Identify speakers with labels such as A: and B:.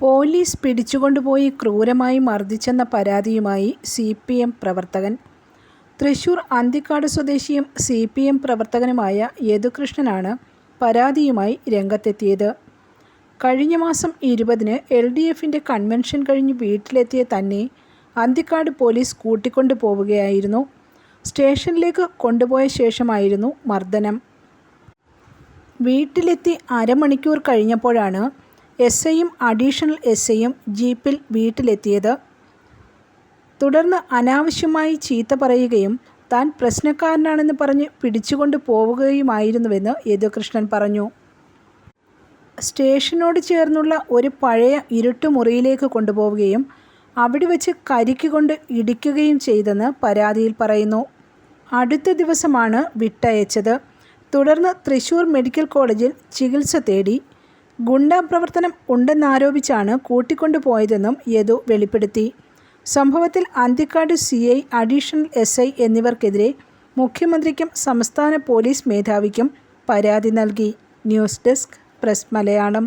A: Police പിടിച്ചുകൊണ്ടുപോയി ക്രൂരമായി മർദ്ദിച്ചെന്ന പരാതിയുമായി C P M പ്രവർത്തകൻ. തൃശൂർ അന്തിക്കാട് സ്വദേശിയും സി പി എം പ്രവർത്തകനുമായ യദുകൃഷ്ണനാണ് പരാതിയുമായി രംഗത്തെത്തിയത്. കഴിഞ്ഞ മാസം ഇരുപതിന് എൽ ഡി എഫിന്റെ കൺവെൻഷൻ കഴിഞ്ഞ് വീട്ടിലെത്തിയ തന്നെ അന്തിക്കാട് പോലീസ് കൂട്ടിക്കൊണ്ടു പോവുകയായിരുന്നു. സ്റ്റേഷനിലേക്ക് കൊണ്ടുപോയ ശേഷമായിരുന്നു മർദ്ദനം. വീട്ടിലെത്തി അരമണിക്കൂർ കഴിഞ്ഞപ്പോഴാണ് എസ് ഐയും അഡീഷണൽ എസ് ഐയും ജീപ്പിൽ വീട്ടിലെത്തിയത്. തുടർന്ന് അനാവശ്യമായി ചീത്ത പറയുകയും താൻ പ്രശ്നക്കാരനാണെന്ന് പറഞ്ഞ് പിടിച്ചുകൊണ്ട് പോവുകയുമായിരുന്നുവെന്ന് യദുകൃഷ്ണൻ പറഞ്ഞു. സ്റ്റേഷനോട് ചേർന്നുള്ള ഒരു പഴയ ഇരുട്ടുമുറിയിലേക്ക് കൊണ്ടുപോവുകയും അവിടെ വെച്ച് കരിക്ക് കൊണ്ട് ഇടിക്കുകയും ചെയ്തെന്ന് പരാതിയിൽ പറയുന്നു. അടുത്ത ദിവസമാണ് വിട്ടയച്ചത്. തുടർന്ന് തൃശൂർ മെഡിക്കൽ കോളേജിൽ ചികിത്സ തേടി ഗുണ്ടാ പ്രവർത്തനം ഉണ്ടെന്നാരോപിച്ചാണ് കൂട്ടിക്കൊണ്ടുപോയതെന്നും യദു വെളിപ്പെടുത്തി. സംഭവത്തിൽ Anthikad C I additional S I എന്നിവർക്കെതിരെ മുഖ്യമന്ത്രിക്കും സംസ്ഥാന പോലീസ് മേധാവിക്കും പരാതി നൽകി.
B: News desk press Malayalam.